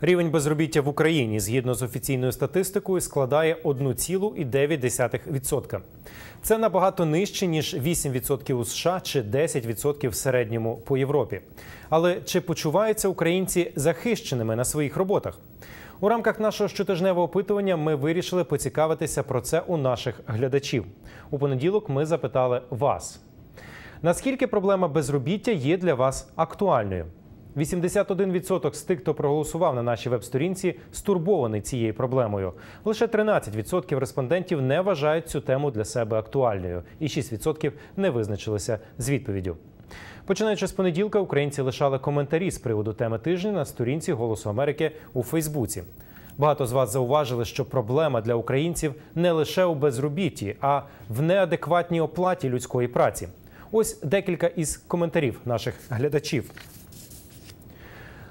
Рівень безробіття в Україні згідно з офіційною статистикою складає 1,9%. Це набагато нижче ніж 8% у США чи 10% в середньому по Європі. Але чи почуваються українці захищеними на своїх роботах? У рамках нашого щотижневого опитування ми вирішили поцікавитися про це у наших глядачів. У понеділок ми запитали вас. Наскільки проблема безробіття є для вас актуальною? 81% з тих, хто проголосував на нашій веб-сторінці, стурбований цією проблемою. Лише 13% респондентів не вважають цю тему для себе актуальною, і 6% не визначилися з відповіддю. Починаючи з понеділка, українці лишали коментарі з приводу теми тижня на сторінці Голосу Америки у Фейсбуці. Багато з вас зауважили, що проблема для українців не лише у безробітті, а в неадекватній оплаті людської праці. Ось декілька із коментарів наших глядачів.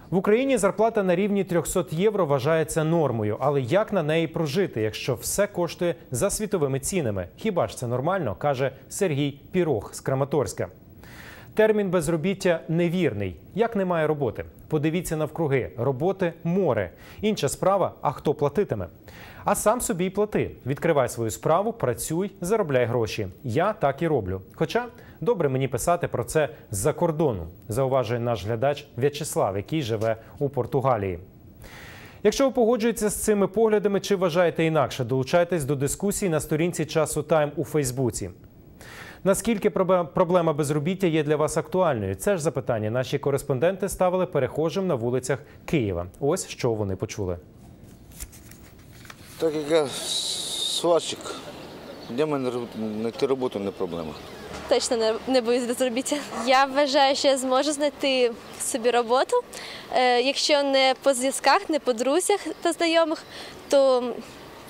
В Україні зарплата на рівні 300 євро вважається нормою, але як на неї прожити, якщо все коштує за світовими цінами? Хіба ж це нормально? каже Сергій Пірог з Краматорська. Термін безробіття невірний. Як немає роботи? Подивіться навкруги. Роботи море. Інша справа, а хто платитиме? А сам собі й плати. Відкривай свою справу, працюй, заробляй гроші. Я так і роблю. Хоча добре мені писати про це з-за кордону, зауважує наш глядач В'ячеслав, який живе у Португалії. Якщо ви погоджуєтеся з цими поглядами чи вважаєте інакше, долучайтесь до дискусії на сторінці часу Тайм у Фейсбуці. Наскільки проблема безробіття є для вас актуальною? Це ж запитання наші кореспонденти ставили перехожим на вулицях Києва. Ось що вони почули. Так як я сварщик, для мене знайти роботу не проблема. Точно не, не боюсь безробіття. Я вважаю, що я зможу знайти собі роботу. Е, якщо не по зв'язках, не по друзях та знайомих, то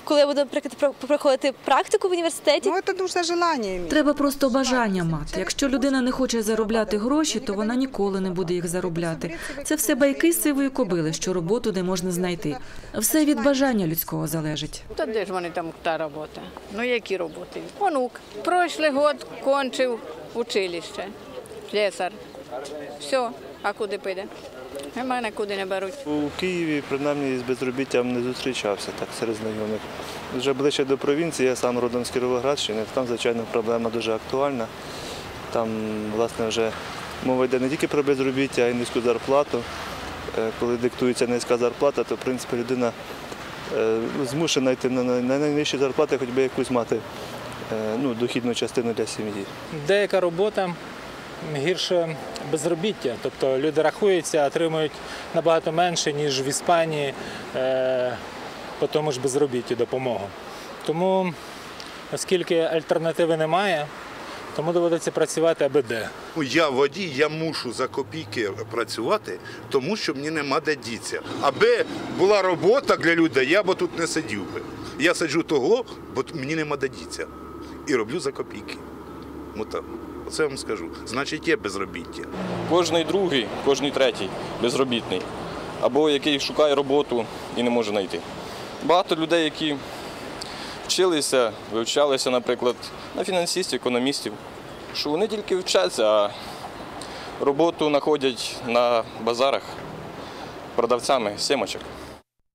коли я буду наприклад, проходити практику в університеті, Ну, нужно желание. Треба просто бажання мати. Якщо людина не хоче заробляти гроші, то вона ніколи не буде їх заробляти. Це все байки з сивої кобили, що роботу не можна знайти. Все від бажання людського залежить. Та де ж вони там та робота? Ну які роботи? Онук. Прошлий год кончив училище. Слесар. Все, а куди піде? А мене куди не беруть. У Києві принаймні з безробіттям не зустрічався так серед знайомих. Вже ближче до провінції, я сам родом з Кіровоградщини, там, звичайно, проблема дуже актуальна. Там, власне, вже мова йде не тільки про безробіття, а й низьку зарплату. Е, Коли диктується низька зарплата, то в принципі людина е, змушена йти на на найнижчі зарплати, хоч би якусь мати е, ну, дохідну частину для сім'ї. Деяка робота гірше безробіття. Тобто люди рахуються, отримують набагато менше, ніж в Іспанії е, по тому ж безробітті допомогу. Тому, оскільки альтернативи немає, тому доводиться працювати аби де. Я водій, я мушу за копійки працювати, тому що мені нема де діться. Аби була робота для людей, я б тут не сидів би. Я сиджу того, бо мені нема де діться. І роблю за копійки. Так, оце я вам скажу. Значить, є безробіття. Кожний другий, кожний третій безробітний. Або який шукає роботу і не може знайти. Багато людей, які вчилися, вивчалися, наприклад, на фінансистів, економістів, що вони тільки вчаться, а роботу знаходять на базарах продавцями сімочок.